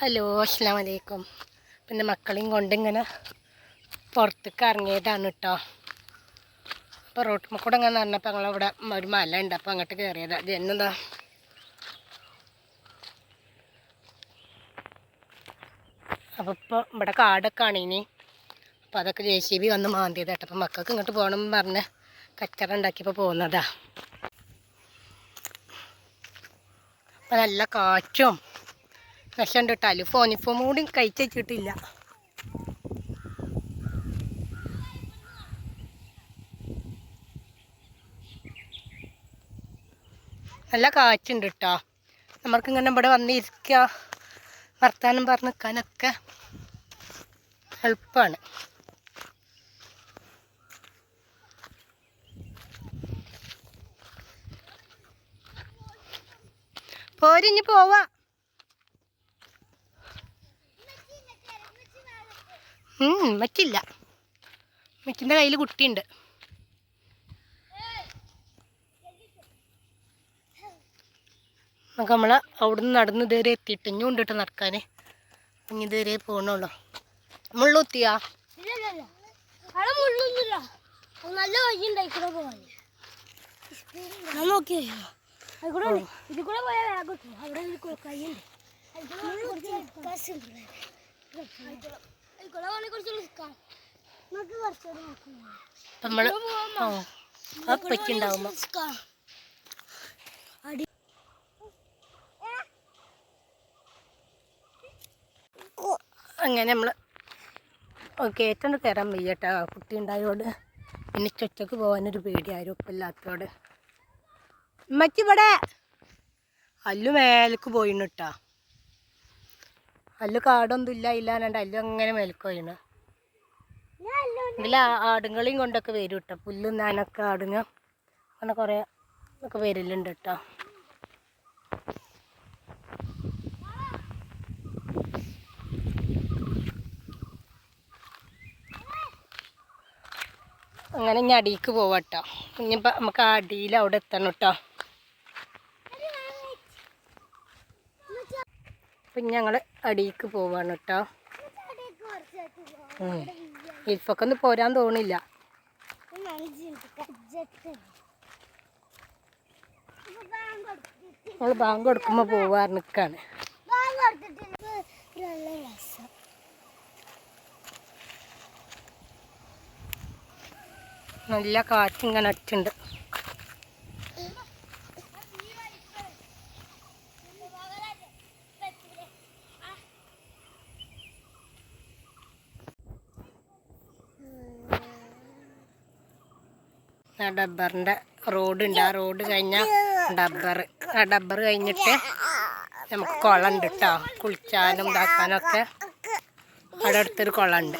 Hello അസ്സാം വലൈക്കും പിന്നെ മക്കളെയും കൊണ്ടിങ്ങനെ പുറത്തേക്ക് ഇറങ്ങിയതാണ് കേട്ടോ അപ്പോൾ റോട്ടിൽ കൂടെ ഇങ്ങനെ നടന്നപ്പോൾ ഞങ്ങളവിടെ ഒരു മല ഉണ്ട് അപ്പോൾ അങ്ങോട്ട് കയറിയതാണ് ഇത് എന്നതാ അപ്പോൾ ഇപ്പോൾ ഇവിടെ കാടൊക്കെ ആണ് ഇനി അപ്പോൾ അതൊക്കെ ജെ സി ബി വന്ന് മാന്തിയത് കേട്ടോ അപ്പോൾ മക്കൾക്ക് ഇങ്ങോട്ട് പോകണം പറഞ്ഞ് കച്ചറ ഉണ്ടാക്കിയപ്പോൾ പോകുന്നതാ അപ്പോൾ നല്ല കാറ്റും രസമുണ്ട് കേട്ടോ ഫോണിഫോം കൂടി കഴിച്ചിട്ടില്ല നല്ല കാറ്റുണ്ട് കേട്ടോ നമ്മൾക്കിങ്ങനെ ഇവിടെ വന്നിരിക്കുക വർത്താനം പറഞ്ഞ് നിൽക്കാനൊക്കെ എളുപ്പമാണ് പോരിഞ്ഞ് പോവാ. ഉം, മച്ചിന്റെ കയ്യിൽ കുട്ടിയുണ്ട്. നമുക്ക് നമ്മൾ അവിടുന്ന് നടന്ന് ഇതുവരെ എത്തിയിട്ട് ഇനി കൊണ്ടിട്ട് നടക്കാൻ ഇനി ഇതുവരെ പോകണുള്ളൂ മുള്ളുത്തിയാ? എത്തിയാ അവിടെ നല്ല വഴി ഉണ്ടായിക്കൂടെ പോവാൻ ഞാൻ നോക്കിയോ ഇതിൽ കൂടെ പോയാൽ. അവിടെ കൊ- ആ അടി അങ്ങനെ നമ്മൾ കയറ്റണ്ട് കയറാൻ വയ്യട്ടാ. കുട്ടി ഉണ്ടായോട് പിന്നെ ചൊറ്റക്ക് പോകാനൊരു പേടി ആരും ഒപ്പില്ലാത്തതോട് ഉമ്മച്ചി ഇവിടെ. അല്ലു മേലക്ക് പോയിന് കേട്ടോ അല്ലു കാടൊന്നും ഇല്ല ഇല്ലാണ്ട് അല്ല അങ്ങനെ ഇതിൽ ആടുങ്ങളെയും കൊണ്ടൊക്കെ വരും കേട്ടോ. പുല്ലും നാനൊക്കെ ആടുങ്ങ. അങ്ങനെ കുറേ ഒക്കെ വരലുണ്ട് കേട്ടോ. അങ്ങനെ ഇനി അടിയിക്ക് പോവാട്ടോ ഇനിയിപ്പോൾ നമുക്ക് അടിയിൽ അവിടെ എത്തണം കേട്ടോ. അപ്പം ഞങ്ങൾ അടിയിക്ക് പോവാണ് കേട്ടോ. ഇൽഫൊക്കെ ഒന്ന് പോരാൻ തോന്നില്ല. നമ്മൾ ബാങ്ക് കൊടുക്കുമ്പോൾ പോവാറ് നിൽക്കാണ് നല്ല കാറ്റ് ഇങ്ങനെ ആ ഡബ്ബറിന്റെ റോഡുണ്ട്. ആ റോഡ് കഴിഞ്ഞാൽ ഡബ്ബർ. ആ ഡബ്ബർ കഴിഞ്ഞിട്ട് നമുക്ക് കുളം ഉണ്ട് കേട്ടോ കുളിച്ചാനും ഇതാക്കാനൊക്കെ അവിടെ അടുത്തൊരു കുളമുണ്ട്.